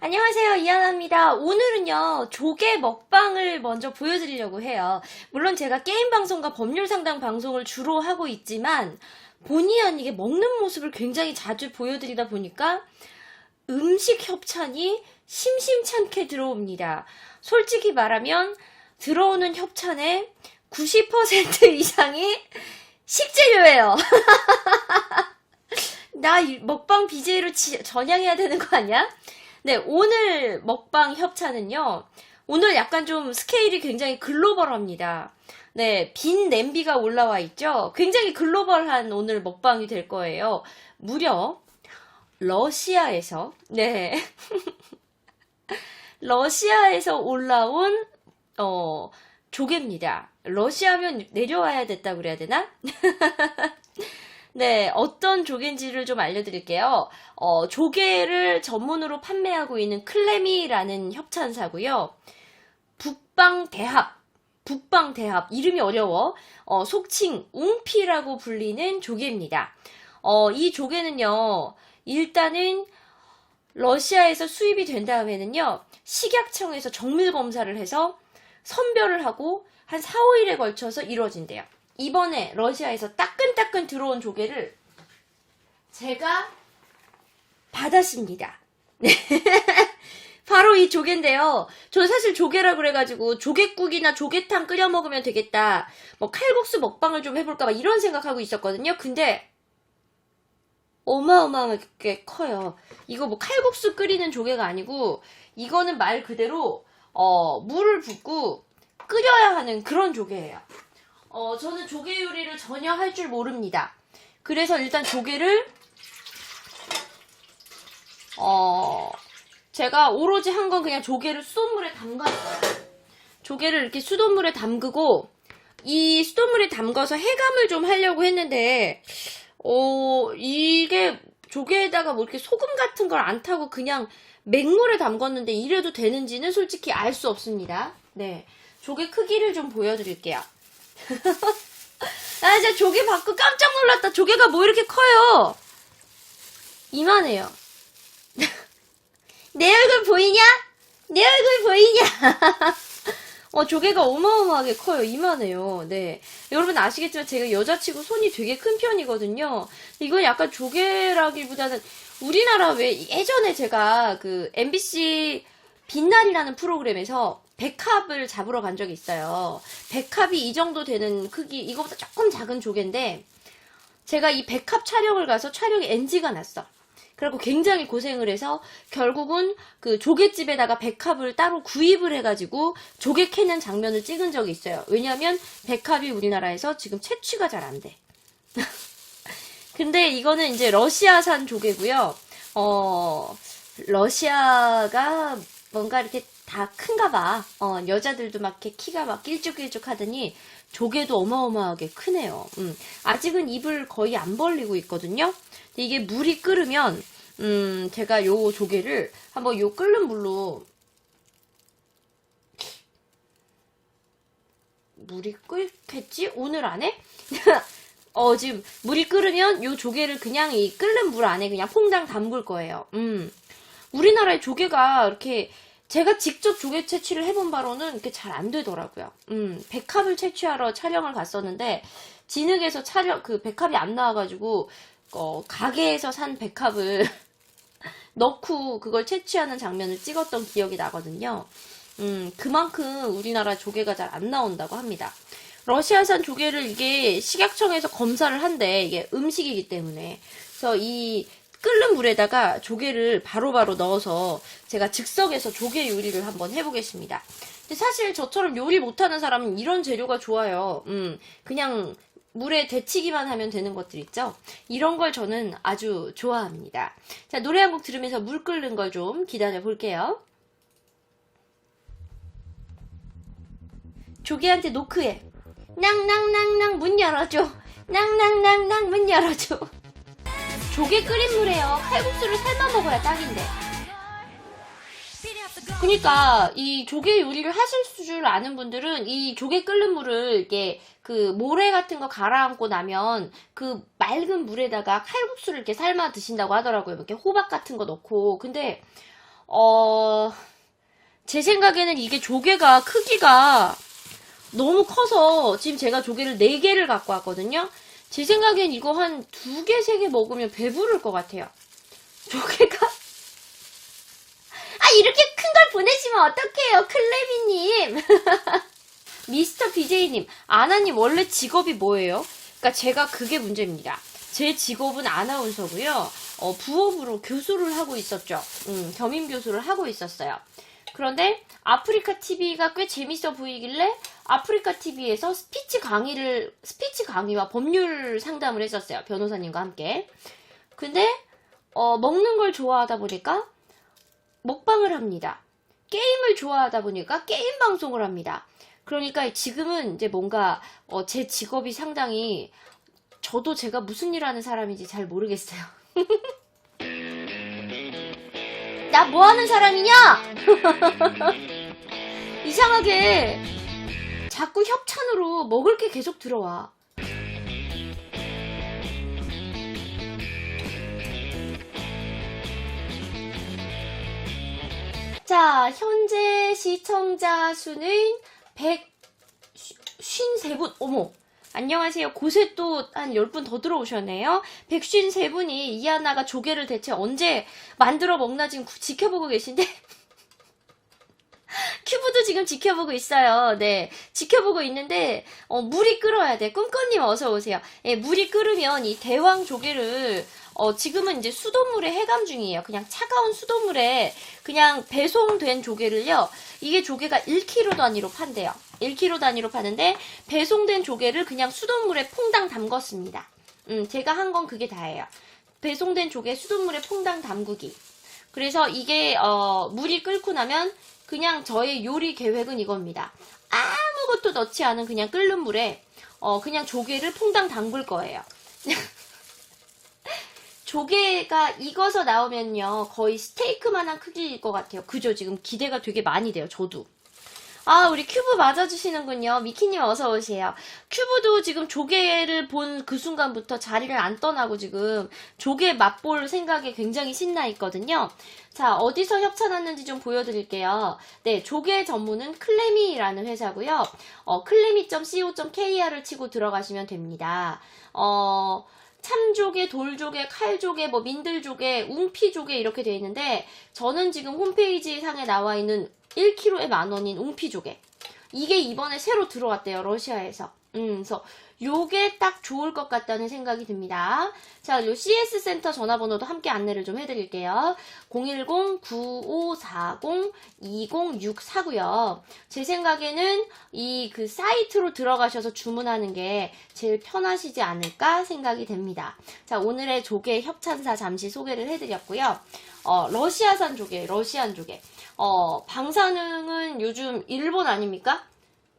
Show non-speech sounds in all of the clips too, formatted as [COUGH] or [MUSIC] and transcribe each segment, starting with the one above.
안녕하세요 이하나입니다. 오늘은요 조개 먹방을 먼저 보여드리려고 해요. 물론 제가 게임 방송과 법률 상담 방송을 주로 하고 있지만 본의 아니게 먹는 모습을 굉장히 자주 보여드리다 보니까 음식 협찬이 심심찮게 들어옵니다. 솔직히 말하면 들어오는 협찬의 90% [LAUGHS] 이상이 식재료예요. [LAUGHS] 나 이- 먹방 BJ로 전향해야 되는 거 아니야? 네, 오늘 먹방 협찬은요. 오늘 약간 좀 스케일이 굉장히 글로벌합니다. 네, 빈 냄비가 올라와 있죠. 굉장히 글로벌한 오늘 먹방이 될 거예요. 무려 러시아에서 네. [LAUGHS] 러시아에서 올라온 어 조개입니다. 러시아면 내려와야 됐다 그래야 되나? [LAUGHS] 네, 어떤 조개인지를 좀 알려드릴게요. 어, 조개를 전문으로 판매하고 있는 클레미라는 협찬사고요. 북방대합, 북방대합, 이름이 어려워. 어, 속칭 웅피라고 불리는 조개입니다. 어, 이 조개는요, 일단은 러시아에서 수입이 된 다음에는요, 식약청에서 정밀 검사를 해서 선별을 하고 한 4, 5일에 걸쳐서 이루어진대요. 이번에 러시아에서 따끈따끈 들어온 조개를 제가 받았습니다. 네. [LAUGHS] 바로 이 조개인데요. 저는 사실 조개라 그래가지고 조개국이나 조개탕 끓여 먹으면 되겠다. 뭐 칼국수 먹방을 좀 해볼까 막 이런 생각하고 있었거든요. 근데 어마어마하게 커요. 이거 뭐 칼국수 끓이는 조개가 아니고 이거는 말 그대로 어, 물을 붓고 끓여야 하는 그런 조개예요. 어, 저는 조개 요리를 전혀 할 줄 모릅니다. 그래서 일단 조개를, 어, 제가 오로지 한 건 그냥 조개를 수돗물에 담갔어요. 조개를 이렇게 수돗물에 담그고, 이 수돗물에 담가서 해감을 좀 하려고 했는데, 어, 이게 조개에다가 뭐 이렇게 소금 같은 걸 안 타고 그냥 맹물에 담궜는데 이래도 되는지는 솔직히 알 수 없습니다. 네. 조개 크기를 좀 보여드릴게요. 나 [LAUGHS] 진짜 조개 받고 깜짝 놀랐다. 조개가 뭐 이렇게 커요? 이만해요. [LAUGHS] 내 얼굴 보이냐? 내 얼굴 보이냐? [LAUGHS] 어, 조개가 어마어마하게 커요. 이만해요. 네. 여러분 아시겠지만 제가 여자치고 손이 되게 큰 편이거든요. 이건 약간 조개라기보다는 우리나라 왜 예전에 제가 그 MBC 빛날이라는 프로그램에서 백합을 잡으러 간 적이 있어요. 백합이 이 정도 되는 크기, 이거보다 조금 작은 조개인데, 제가 이 백합 촬영을 가서 촬영에 NG가 났어. 그래갖고 굉장히 고생을 해서 결국은 그 조개집에다가 백합을 따로 구입을 해가지고 조개 캐는 장면을 찍은 적이 있어요. 왜냐하면 백합이 우리나라에서 지금 채취가 잘 안 돼. [LAUGHS] 근데 이거는 이제 러시아산 조개고요. 어, 러시아가 뭔가 이렇게 다 큰가 봐. 어, 여자들도 막 이렇게 키가 막 길쭉길쭉 하더니 조개도 어마어마하게 크네요. 음, 아직은 입을 거의 안 벌리고 있거든요. 근데 이게 물이 끓으면, 음, 제가 요 조개를 한번 요 끓는 물로 물이 끓겠지? 오늘 안에? [LAUGHS] 어, 지금 물이 끓으면 요 조개를 그냥 이 끓는 물 안에 그냥 퐁당 담글 거예요. 음. 우리나라의 조개가 이렇게 제가 직접 조개 채취를 해본 바로는 이렇게 잘 안 되더라고요. 음, 백합을 채취하러 촬영을 갔었는데, 진흙에서 촬영, 그 백합이 안 나와가지고, 어, 가게에서 산 백합을 [LAUGHS] 넣고 그걸 채취하는 장면을 찍었던 기억이 나거든요. 음, 그만큼 우리나라 조개가 잘 안 나온다고 합니다. 러시아산 조개를 이게 식약청에서 검사를 한대. 이게 음식이기 때문에. 그래서 이 끓는 물에다가 조개를 바로바로 넣어서 제가 즉석에서 조개 요리를 한번 해보겠습니다. 근데 사실 저처럼 요리 못하는 사람은 이런 재료가 좋아요. 음, 그냥 물에 데치기만 하면 되는 것들 있죠? 이런 걸 저는 아주 좋아합니다. 자, 노래 한 곡 들으면서 물 끓는 걸 좀 기다려 볼게요. 조개한테 노크해. 낭낭낭낭 문 열어줘. 낭낭낭낭 문 열어줘. 조개 끓인 물에요. 칼국수를 삶아 먹어야 딱인데. 그니까 이 조개 요리를 하실 줄 아는 분들은 이 조개 끓는 물을 이게 그 모래 같은 거 가라앉고 나면 그 맑은 물에다가 칼국수를 이렇게 삶아 드신다고 하더라고요. 이렇게 호박 같은 거 넣고. 근데 어, 제 생각에는 이게 조개가 크기가 너무 커서 지금 제가 조개를 4개를 갖고 왔거든요. 제 생각엔 이거 한 2개, 3개 먹으면 배부를 것 같아요. 조개가. 아, 이렇게 큰 걸 보내시면 어떡해요, 클레비님. [LAUGHS] 미스터 BJ님, 아나님 원래 직업이 뭐예요? 그러니까 제가 그게 문제입니다. 제 직업은 아나운서고요. 어, 부업으로 교수를 하고 있었죠. 음, 겸임 교수를 하고 있었어요. 그런데 아프리카 TV가 꽤 재밌어 보이길래 아프리카 TV에서 스피치 강의를 스피치 강의와 법률 상담을 했었어요. 변호사님과 함께. 근데 어, 먹는 걸 좋아하다 보니까 먹방을 합니다. 게임을 좋아하다 보니까 게임 방송을 합니다. 그러니까 지금은 이제 뭔가 어, 제 직업이 상당히 저도 제가 무슨 일 하는 사람인지 잘 모르겠어요. [LAUGHS] 나 뭐 하는 사람이냐? [LAUGHS] 이상하게 자꾸 협찬으로 먹을 게 계속 들어와. 자, 현재 시청자 수는 153분. 어머. 안녕하세요. 곳에 또 한 10분 더 들어오셨네요. 153분이 이하나가 조개를 대체 언제 만들어 먹나 지금 구- 지켜보고 계신데. [LAUGHS] 큐브도 지금 지켜보고 있어요. 네. 지켜보고 있는데, 어, 물이 끓어야 돼. 꿈꿔님 어서 오세요. 예, 물이 끓으면 이 대왕 조개를, 어, 지금은 이제 수돗물에 해감 중이에요. 그냥 차가운 수돗물에 그냥 배송된 조개를요. 이게 조개가 1kg 단위로 판대요. 1kg 단위로 파는데, 배송된 조개를 그냥 수돗물에 퐁당 담궜습니다. 음, 제가 한 건 그게 다예요. 배송된 조개 수돗물에 퐁당 담그기. 그래서 이게 어, 물이 끓고 나면 그냥 저의 요리 계획은 이겁니다. 아무것도 넣지 않은 그냥 끓는 물에 어, 그냥 조개를 퐁당 담글 거예요. [LAUGHS] 조개가 익어서 나오면요 거의 스테이크만한 크기일 것 같아요. 그죠? 지금 기대가 되게 많이 돼요. 저도. 아, 우리 큐브 맞아주시는군요. 미키님 어서 오세요. 큐브도 지금 조개를 본 그 순간부터 자리를 안 떠나고 지금 조개 맛볼 생각에 굉장히 신나 있거든요. 자, 어디서 협찬 왔는지 좀 보여드릴게요. 네, 조개 전문은 클레미라는 회사고요. 어, 클레미.co.kr을 치고 들어가시면 됩니다. 어, 참조개, 돌조개, 칼조개, 뭐 민들조개, 웅피조개 이렇게 되어 있는데 저는 지금 홈페이지 상에 나와 있는 1kg에 만 원인 웅피조개. 이게 이번에 새로 들어왔대요, 러시아에서. 음, 그래서 요게 딱 좋을 것 같다는 생각이 듭니다. 자, 요 CS 센터 전화번호도 함께 안내를 좀 해드릴게요. 010-9540-2064고요. 제 생각에는 이 그 사이트로 들어가셔서 주문하는 게 제일 편하시지 않을까 생각이 됩니다. 자, 오늘의 조개 협찬사 잠시 소개를 해드렸고요. 어, 러시아산 조개, 러시안 조개. 어, 방사능은 요즘 일본 아닙니까?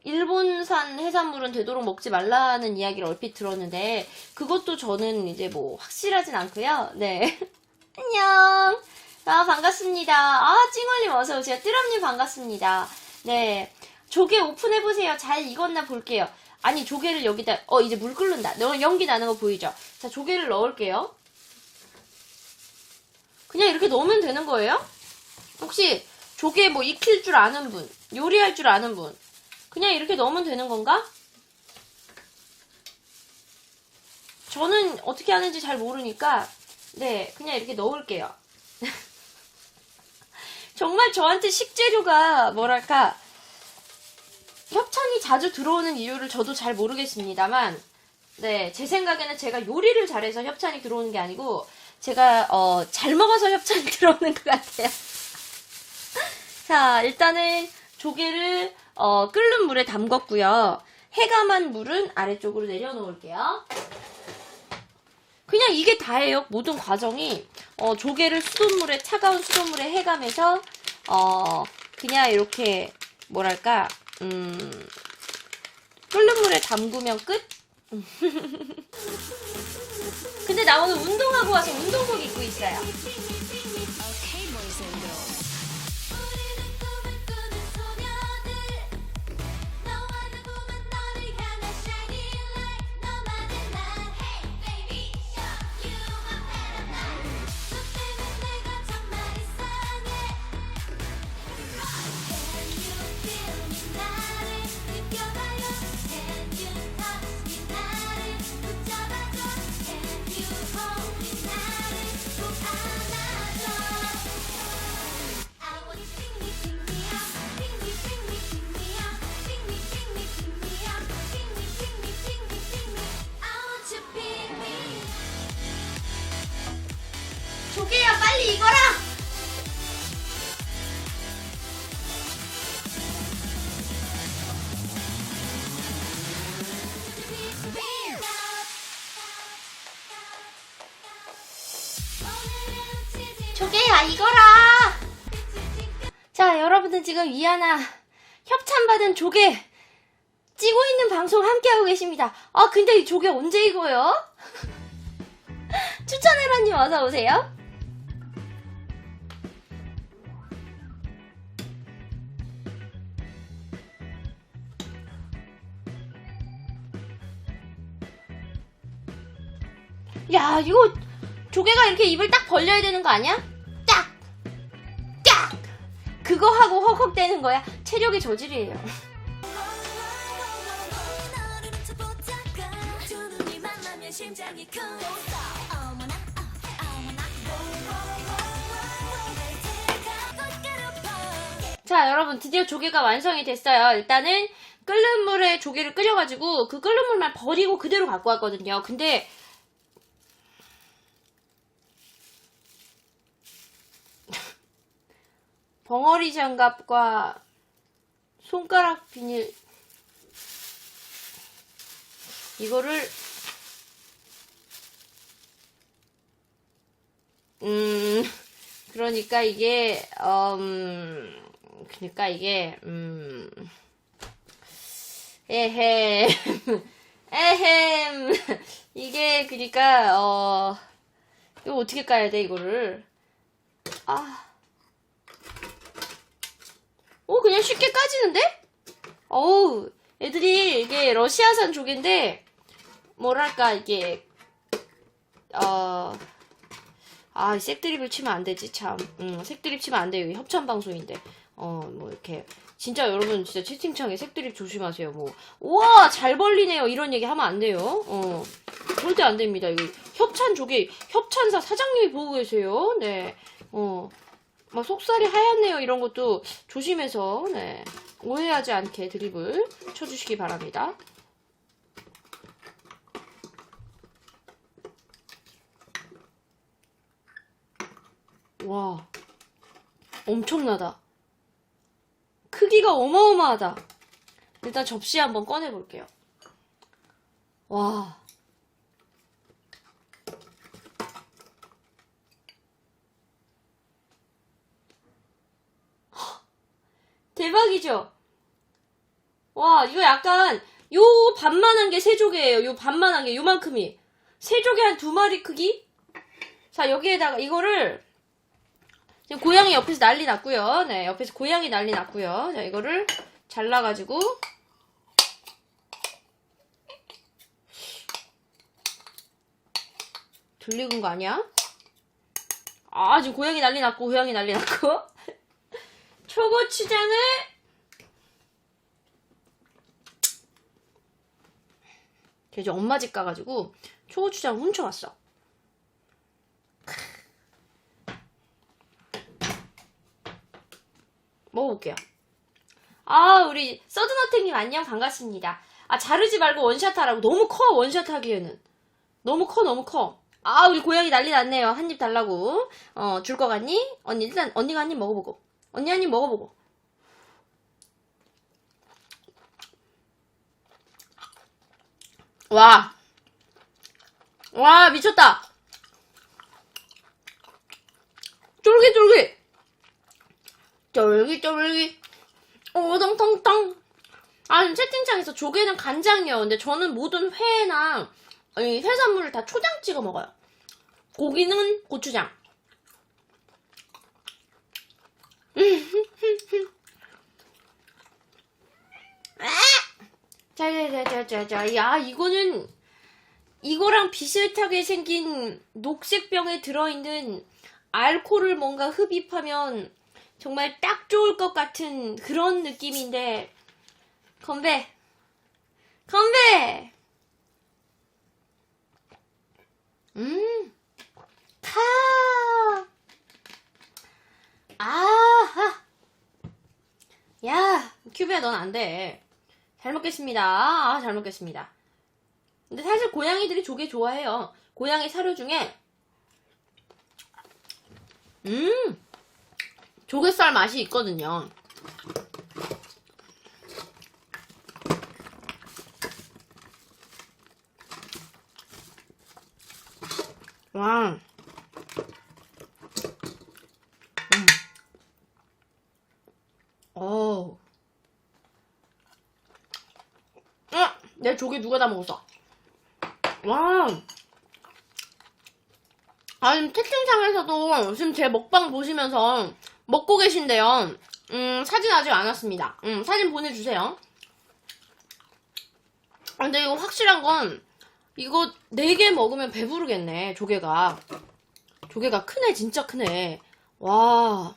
일본산 해산물은 되도록 먹지 말라는 이야기를 얼핏 들었는데 그것도 저는 이제 뭐 확실하진 않고요. 네. [LAUGHS] 안녕. 아, 반갑습니다. 아, 찡얼님 어서 오세요. 띠람님 반갑습니다. 네. 조개 오픈해 보세요. 잘 익었나 볼게요. 아니, 조개를 여기다, 어, 이제 물 끓는다. 너 연기 나는 거 보이죠? 자, 조개를 넣을게요. 그냥 이렇게 넣으면 되는 거예요? 혹시 조개 뭐 익힐 줄 아는 분, 요리할 줄 아는 분, 그냥 이렇게 넣으면 되는 건가? 저는 어떻게 하는지 잘 모르니까, 네, 그냥 이렇게 넣을게요. [LAUGHS] 정말 저한테 식재료가, 뭐랄까, 협찬이 자주 들어오는 이유를 저도 잘 모르겠습니다만, 네, 제 생각에는 제가 요리를 잘해서 협찬이 들어오는 게 아니고, 제가, 어, 잘 먹어서 협찬이 [LAUGHS] 들어오는 것 같아요. [LAUGHS] 자, 일단은 조개를 어, 끓는 물에 담궜고요. 해감한 물은 아래쪽으로 내려놓을게요. 그냥 이게 다예요. 모든 과정이 어, 조개를 수돗물에 차가운 수돗물에 해감해서 어, 그냥 이렇게 뭐랄까 음, 끓는 물에 담그면 끝. [LAUGHS] 근데 나 오늘 운동하고 와서 운동복 입고 있어요. 익어라! 자, 여러분들 지금 위하나 협찬받은 조개 찌고 있는 방송 함께하고 계십니다. 아, 근데 이 조개 언제 익어요? [LAUGHS] 추천해라님 어서오세요. 야, 이거 조개가 이렇게 입을 딱 벌려야 되는 거 아니야? 그거 하고 헉헉대는 거야. 체력의 저질이에요. 자, 여러분, 드디어 조개가 완성이 됐어요. 일단은 끓는 물에 조개를 끓여가지고 그 끓는 물만 버리고 그대로 갖고 왔거든요. 근데 벙어리 장갑과 손가락 비닐. 이거를 음 그러니까 이게 음 그러니까 이게 음 에헴 에헴. 이게 그러니까 어 이거 어떻게 까야 돼 이거를? 아 오, 그냥 쉽게 까지는데? 어우, 애들이 이게 러시아산 조개인데, 뭐랄까, 이게, 어, 아, 이 색드립을 치면 안 되지, 참. 음, 색드립 치면 안 돼요. 이게 협찬방송인데. 어, 뭐, 이렇게. 진짜 여러분, 진짜 채팅창에 색드립 조심하세요. 뭐, 우와, 잘 벌리네요. 이런 얘기 하면 안 돼요. 어, 절대 안 됩니다. 이거 협찬 조개, 협찬사 사장님이 보고 계세요. 네. 어, 막 속살이 하얗네요 이런 것도 조심해서 네, 오해하지 않게 드립을 쳐주시기 바랍니다. 와 엄청나다. 크기가 어마어마하다. 일단 접시 한번 꺼내 볼게요. 와. 대박이죠? 와, 이거 약간, 요 반만한 게 세조개예요. 요 반만한 게 요만큼이. 세조개 한 두 마리 크기? 자, 여기에다가 이거를, 지금 고양이 옆에서 난리 났고요. 네, 옆에서 고양이 난리 났고요. 자, 이거를 잘라가지고, 들리는 거 아니야? 아, 지금 고양이 난리 났고, 고양이 난리 났고. [LAUGHS] 초고추장을 이제 엄마 집 가가지고 초고추장 훔쳐왔어. 먹어볼게요. 아, 우리 서든어택님 안녕 반갑습니다. 아, 자르지 말고 원샷 하라고. 너무 커, 원샷 하기에는. 너무 커, 너무 커. 아, 우리 고양이 난리 났네요. 한 입 달라고. 어, 줄 거 같니? 언니, 일단 언니가 한 입 먹어보고. 언니 한 입 먹어보고. 와. 와, 미쳤다. 쫄깃쫄깃. 쫄깃쫄깃. 오동통통. 아, 채팅창에서 조개는 간장이요. 근데 저는 모든 회나 이 해산물을 다 초장 찍어 먹어요. 고기는 고추장. [LAUGHS] [LAUGHS] 자자자자자자 야 이거는 이거랑 비슷하게 생긴 녹색병에 들어있는 알코올을 뭔가 흡입하면 정말 딱 좋을 것 같은 그런 느낌인데 건배 건배 음 카. 아하. 야, 큐비야, 넌 안 돼. 잘 먹겠습니다. 아, 잘 먹겠습니다. 근데 사실 고양이들이 조개 좋아해요. 고양이 사료 중에 음, 조개살 맛이 있거든요. 와. 음. 어우. 아, 내 조개 누가 다 먹었어? 와. 아, 지금 채팅창에서도 지금 제 먹방 보시면서 먹고 계신데요. 음, 사진 아직 안 왔습니다. 음, 사진 보내주세요. 아, 근데 이거 확실한 건, 이거 4개 먹으면 배부르겠네, 조개가. 조개가 크네, 진짜 크네. 와.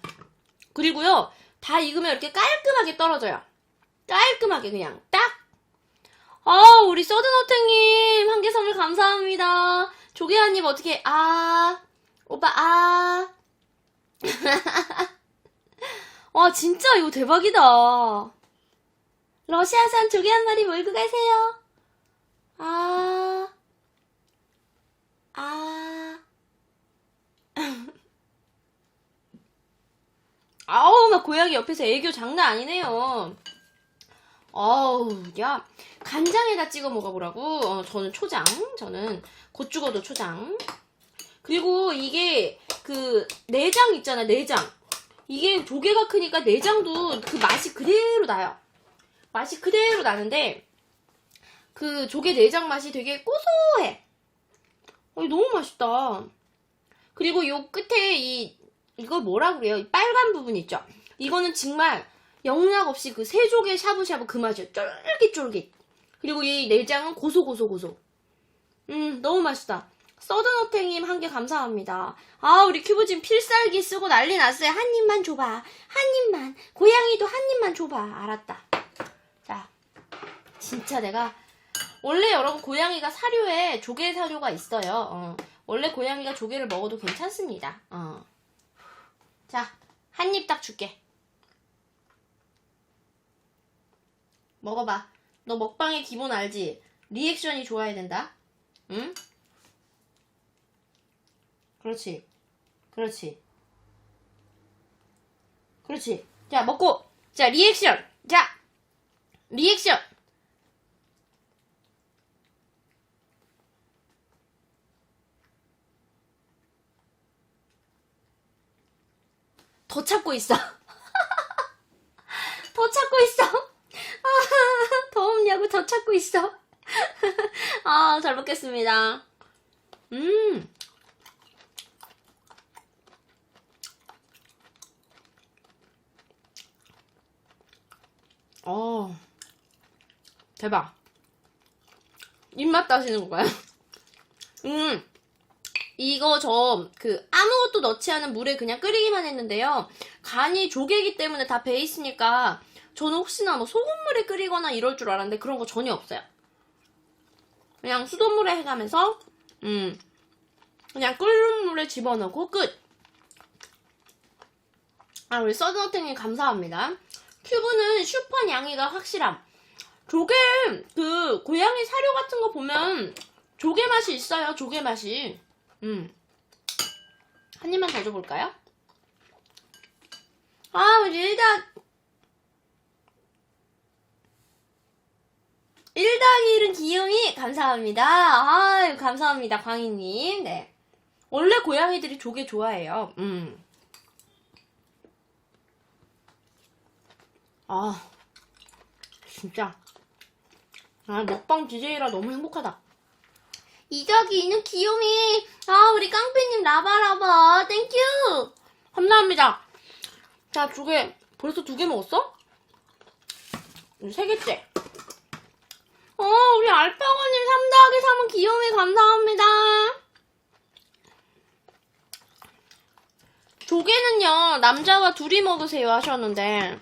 그리고요, 다 익으면 이렇게 깔끔하게 떨어져요. 깔끔하게 그냥, 딱! 아, 우리 서든어택님, 한개 선물 감사합니다. 조개 한입 어떻게, 아, 오빠, 아. [LAUGHS] 와, 진짜 이거 대박이다. 러시아산 조개 한 마리 몰고 가세요. 아, 아. [LAUGHS] 아우, 막 고양이 옆에서 애교 장난 아니네요. 어우, 야, 간장에다 찍어 먹어보라고. 어, 저는 초장, 저는 곧 죽어도 초장. 그리고 이게 그 내장 있잖아, 내장. 이게 조개가 크니까 내장도 그 맛이 그대로 나요. 맛이 그대로 나는데 그 조개 내장 맛이 되게 고소해. 어, 너무 맛있다. 그리고 요 끝에 이 이거 뭐라 그래요? 이 빨간 부분 있죠? 이거는 정말 영락 없이 그 새조개 샤브샤브 그 맛이에요. 쫄깃쫄깃. 그리고 이 내장은 고소고소고소. 음, 너무 맛있다. 서든어택님 한 개 감사합니다. 아, 우리 큐브진 필살기 쓰고 난리 났어요. 한 입만 줘봐. 한 입만. 고양이도 한 입만 줘봐. 알았다. 자, 진짜 내가 원래 여러분 고양이가 사료에 조개 사료가 있어요. 어. 원래 고양이가 조개를 먹어도 괜찮습니다. 어. 자, 한 입 딱 줄게. 먹어봐. 너 먹방의 기본 알지? 리액션이 좋아야 된다. 응? 그렇지. 그렇지. 그렇지. 자, 먹고. 자, 리액션. 자, 리액션. 더 찾고 있어. [LAUGHS] 더 찾고 있어. 아, 더 찾고 있어. [LAUGHS] 아, 잘 먹겠습니다. 음. 어. 대박. 입맛 따시는 건가요? [LAUGHS] 음. 이거 저 그 아무것도 넣지 않은 물에 그냥 끓이기만 했는데요. 간이 조개기 때문에 다 배 있으니까 저는 혹시나 뭐 소금물에 끓이거나 이럴 줄 알았는데 그런 거 전혀 없어요. 그냥 수돗물에 해가면서 음 그냥 끓는 물에 집어넣고 끝. 아 우리 서든어택님 감사합니다. 큐브는 슈퍼 양이가 확실함. 조개 그 고양이 사료 같은 거 보면 조개 맛이 있어요. 조개 맛이. 음. 한 입만 더 줘볼까요? 아, 우리 일단, 1당1은 귀요미, 감사합니다. 아유, 감사합니다, 광희님. 네. 원래 고양이들이 조개 좋아해요. 음. 아, 진짜. 아, 먹방 DJ라 너무 행복하다. 이덕이 있는 귀요미. 아, 우리 깡패님 라바라바. 땡큐. 감사합니다. 자, 두 개. 벌써 두 개 먹었어? 세 개째. 어, 우리 알파고님 3 더하기 3은 귀요미 감사합니다. 조개는요, 남자와 둘이 먹으세요 하셨는데,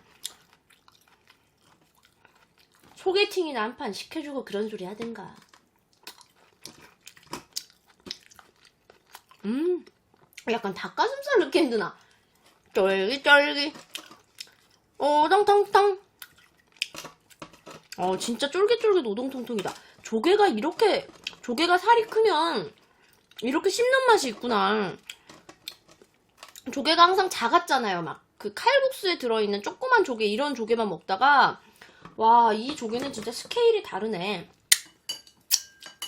소개팅이나 한 판 시켜주고 그런 소리 하든가. 음, 약간 닭가슴살 느낌 드나? 쫄깃쫄깃. 오동통통. 어, 진짜 쫄깃쫄깃 오동통통이다. 조개가 이렇게, 조개가 살이 크면 이렇게 씹는 맛이 있구나. 조개가 항상 작았잖아요. 막 그 칼국수에 들어있는 조그만 조개 이런 조개만 먹다가 와 이 조개는 진짜 스케일이 다르네.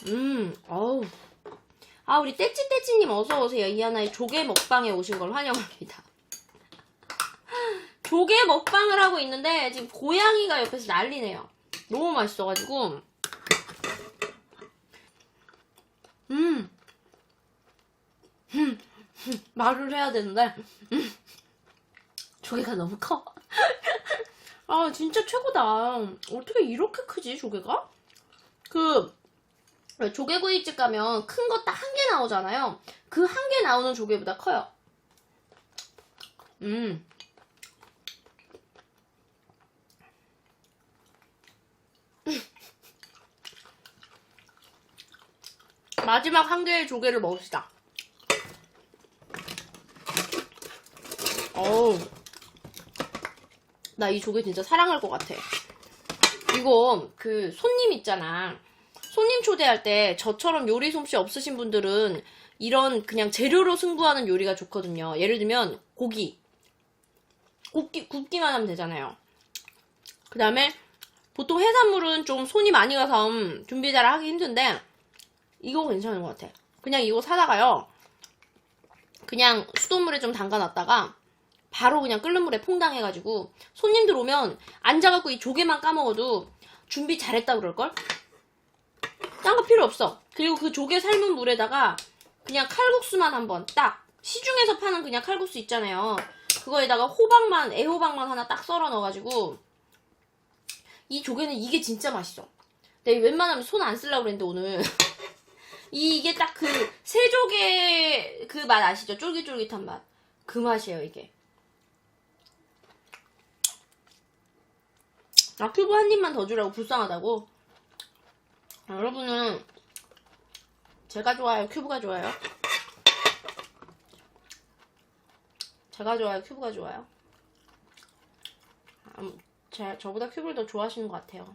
음, 어우. 아 우리 떼찌떼찌님 어서 오세요. 이하나의 조개 먹방에 오신 걸 환영합니다. [LAUGHS] 조개 먹방을 하고 있는데 지금 고양이가 옆에서 난리네요. 너무 맛있어가지고. 음. 음. 음. 말을 해야 되는데. 음. 조개가 너무 커. 아, 진짜 최고다. 어떻게 이렇게 크지, 조개가? 그, 왜 조개구이집 가면 큰 거 딱 한 개 나오잖아요. 그 한 개 나오는 조개보다 커요. 음. 마지막 한 개의 조개를 먹읍시다. 어우. 나 이 조개 진짜 사랑할 것 같아. 이거, 그, 손님 있잖아. 손님 초대할 때 저처럼 요리 솜씨 없으신 분들은 이런 그냥 재료로 승부하는 요리가 좋거든요. 예를 들면, 고기. 굽기, 굽기만 하면 되잖아요. 그 다음에, 보통 해산물은 좀 손이 많이 가서 음, 준비 잘 하기 힘든데, 이거 괜찮은 것 같아. 그냥 이거 사다가요. 그냥 수돗물에 좀 담가놨다가 바로 그냥 끓는 물에 퐁당해가지고 손님들 오면 앉아갖고 이 조개만 까먹어도 준비 잘했다 그럴걸? 딴 거 필요 없어. 그리고 그 조개 삶은 물에다가 그냥 칼국수만 한번 딱 시중에서 파는 그냥 칼국수 있잖아요. 그거에다가 호박만 애호박만 하나 딱 썰어 넣어가지고 이 조개는 이게 진짜 맛있어. 내가 웬만하면 손 안 쓰려고 그랬는데 오늘 [LAUGHS] 이- 이게 딱그 새조개 그 맛 아시죠? 쫄깃쫄깃한 맛. 그 맛이에요, 이게. 아, 큐브 한 입만 더 주라고 불쌍하다고? 아, 여러분은 제가 좋아요, 큐브가 좋아요? 제가 좋아요, 큐브가 좋아요? 아, 제, 저보다 큐브를 더 좋아하시는 것 같아요.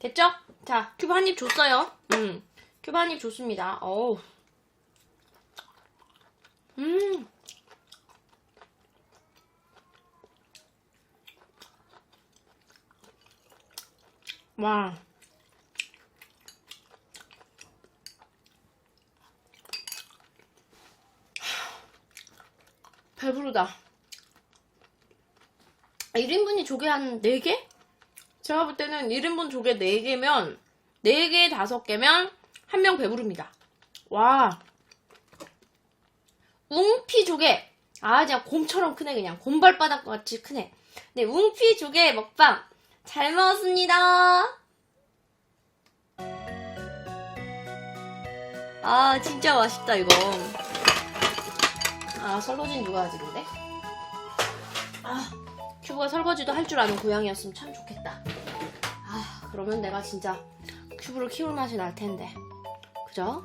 됐죠? 자, 큐브 한 입 줬어요. 음, 큐브 한 입 줬습니다. 어우. 음. 와. 배부르다. 1인분이 조개 한 4개? 제가 볼 때는 1인분 조개 4개면 4개, 5개면 한 명 배부릅니다. 와. 웅피 조개. 아, 그냥 곰처럼 크네, 그냥. 곰발바닥 같이 크네. 네, 웅피 조개 먹방. 잘 먹었습니다. 아, 진짜 맛있다, 이거. 아, 설거지는 누가 하지, 근데? 아, 큐브가 설거지도 할 줄 아는 고양이였으면 참 좋겠다. 아, 그러면 내가 진짜 큐브를 키울 맛이 날 텐데. 그죠?